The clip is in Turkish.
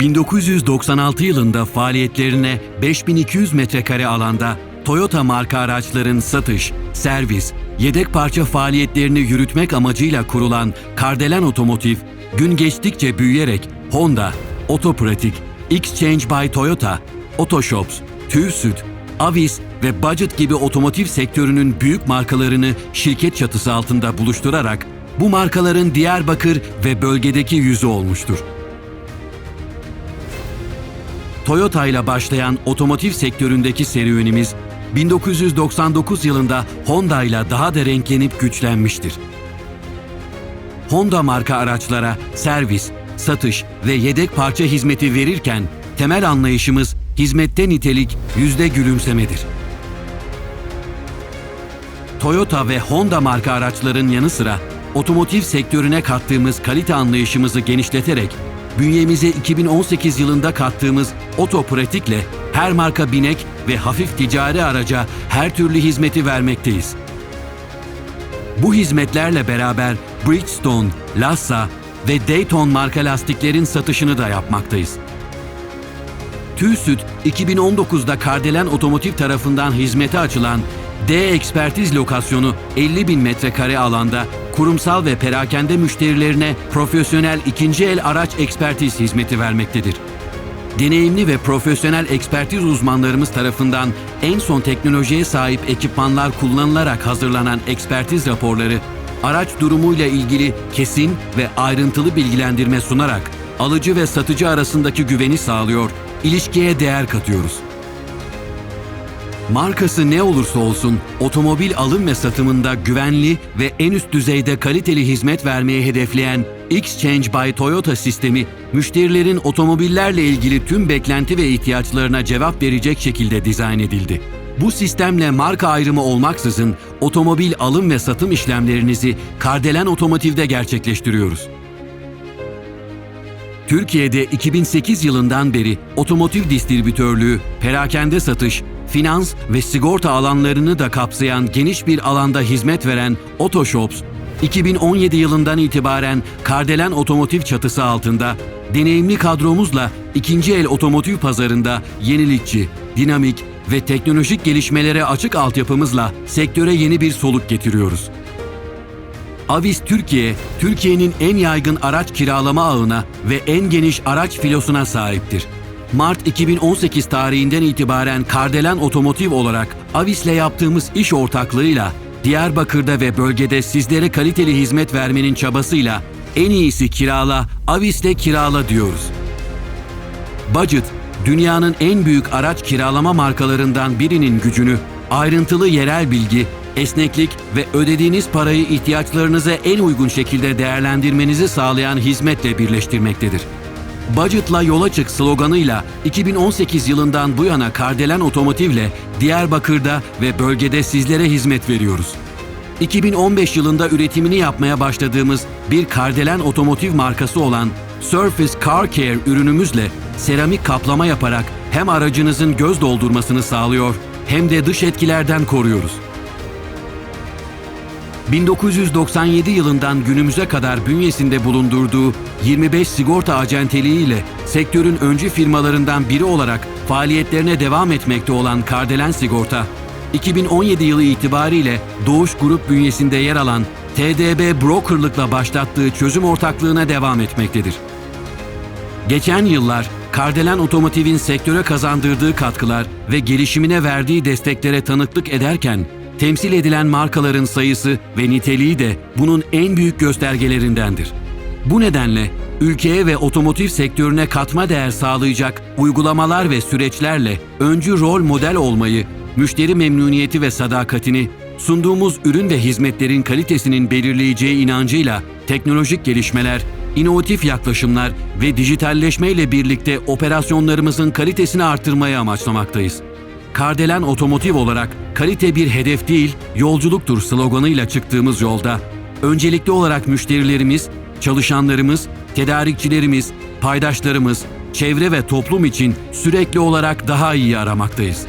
1996 yılında faaliyetlerine 5200 metrekare alanda Toyota marka araçların satış, servis, yedek parça faaliyetlerini yürütmek amacıyla kurulan Kardelen Otomotiv, gün geçtikçe büyüyerek Honda, Otopratik, Exchange by Toyota, Otoshops, TÜVSÜD, Avis ve Budget gibi otomotiv sektörünün büyük markalarını şirket çatısı altında buluşturarak bu markaların Diyarbakır ve bölgedeki yüzü olmuştur. Toyota ile başlayan otomotiv sektöründeki serüvenimiz 1999 yılında Honda ile daha da renklenip güçlenmiştir. Honda marka araçlara servis, satış ve yedek parça hizmeti verirken temel anlayışımız hizmette nitelik, yüzde gülümsemedir. Toyota ve Honda marka araçların yanı sıra otomotiv sektörüne kattığımız kalite anlayışımızı genişleterek bünyemize 2018 yılında kattığımız Otopratik'le her marka binek ve hafif ticari araca her türlü hizmeti vermekteyiz. Bu hizmetlerle beraber Bridgestone, Lassa ve Dayton marka lastiklerin satışını da yapmaktayız. TÜSÜD 2019'da Kardelen Otomotiv tarafından hizmete açılan D Ekspertiz lokasyonu 50 bin metrekare alanda kurumsal ve perakende müşterilerine profesyonel ikinci el araç ekspertiz hizmeti vermektedir. Deneyimli ve profesyonel ekspertiz uzmanlarımız tarafından en son teknolojiye sahip ekipmanlar kullanılarak hazırlanan ekspertiz raporları, araç durumuyla ilgili kesin ve ayrıntılı bilgilendirme sunarak alıcı ve satıcı arasındaki güveni sağlıyor, ilişkiye değer katıyoruz. Markası ne olursa olsun otomobil alım ve satımında güvenli ve en üst düzeyde kaliteli hizmet vermeyi hedefleyen Exchange by Toyota sistemi, müşterilerin otomobillerle ilgili tüm beklenti ve ihtiyaçlarına cevap verecek şekilde dizayn edildi. Bu sistemle marka ayrımı olmaksızın otomobil alım ve satım işlemlerinizi Kardelen Otomotiv'de gerçekleştiriyoruz. Türkiye'de 2008 yılından beri otomotiv distribütörlüğü, perakende satış, finans ve sigorta alanlarını da kapsayan geniş bir alanda hizmet veren Otoshops, 2017 yılından itibaren Kardelen Otomotiv çatısı altında deneyimli kadromuzla ikinci el otomotiv pazarında yenilikçi, dinamik ve teknolojik gelişmelere açık altyapımızla sektöre yeni bir soluk getiriyoruz. Avis Türkiye, Türkiye'nin en yaygın araç kiralama ağına ve en geniş araç filosuna sahiptir. Mart 2018 tarihinden itibaren Kardelen Otomotiv olarak Avis'le yaptığımız iş ortaklığıyla Diyarbakır'da ve bölgede sizlere kaliteli hizmet vermenin çabasıyla en iyisi kirala, Avis'le kirala diyoruz. Budget, dünyanın en büyük araç kiralama markalarından birinin gücünü, ayrıntılı yerel bilgi, esneklik ve ödediğiniz parayı ihtiyaçlarınıza en uygun şekilde değerlendirmenizi sağlayan hizmetle birleştirmektedir. Budget'la yola çık sloganıyla 2018 yılından bu yana Kardelen Otomotiv'le Diyarbakır'da ve bölgede sizlere hizmet veriyoruz. 2015 yılında üretimini yapmaya başladığımız bir Kardelen Otomotiv markası olan Surface Car Care ürünümüzle seramik kaplama yaparak hem aracınızın göz doldurmasını sağlıyor hem de dış etkilerden koruyoruz. 1997 yılından günümüze kadar bünyesinde bulundurduğu 25 sigorta acenteliği ile sektörün öncü firmalarından biri olarak faaliyetlerine devam etmekte olan Kardelen Sigorta, 2017 yılı itibariyle Doğuş Grup bünyesinde yer alan TDB Broker'lıkla başlattığı çözüm ortaklığına devam etmektedir. Geçen yıllar Kardelen Otomotiv'in sektöre kazandırdığı katkılar ve gelişimine verdiği desteklere tanıklık ederken temsil edilen markaların sayısı ve niteliği de bunun en büyük göstergelerindendir. Bu nedenle ülkeye ve otomotiv sektörüne katma değer sağlayacak uygulamalar ve süreçlerle öncü rol model olmayı, müşteri memnuniyeti ve sadakatini, sunduğumuz ürün ve hizmetlerin kalitesinin belirleyeceği inancıyla teknolojik gelişmeler, inovatif yaklaşımlar ve dijitalleşmeyle birlikte operasyonlarımızın kalitesini artırmayı amaçlamaktayız. Kardelen Otomotiv olarak kalite bir hedef değil, yolculuktur sloganıyla çıktığımız yolda öncelikli olarak müşterilerimiz, çalışanlarımız, tedarikçilerimiz, paydaşlarımız, çevre ve toplum için sürekli olarak daha iyi aramaktayız.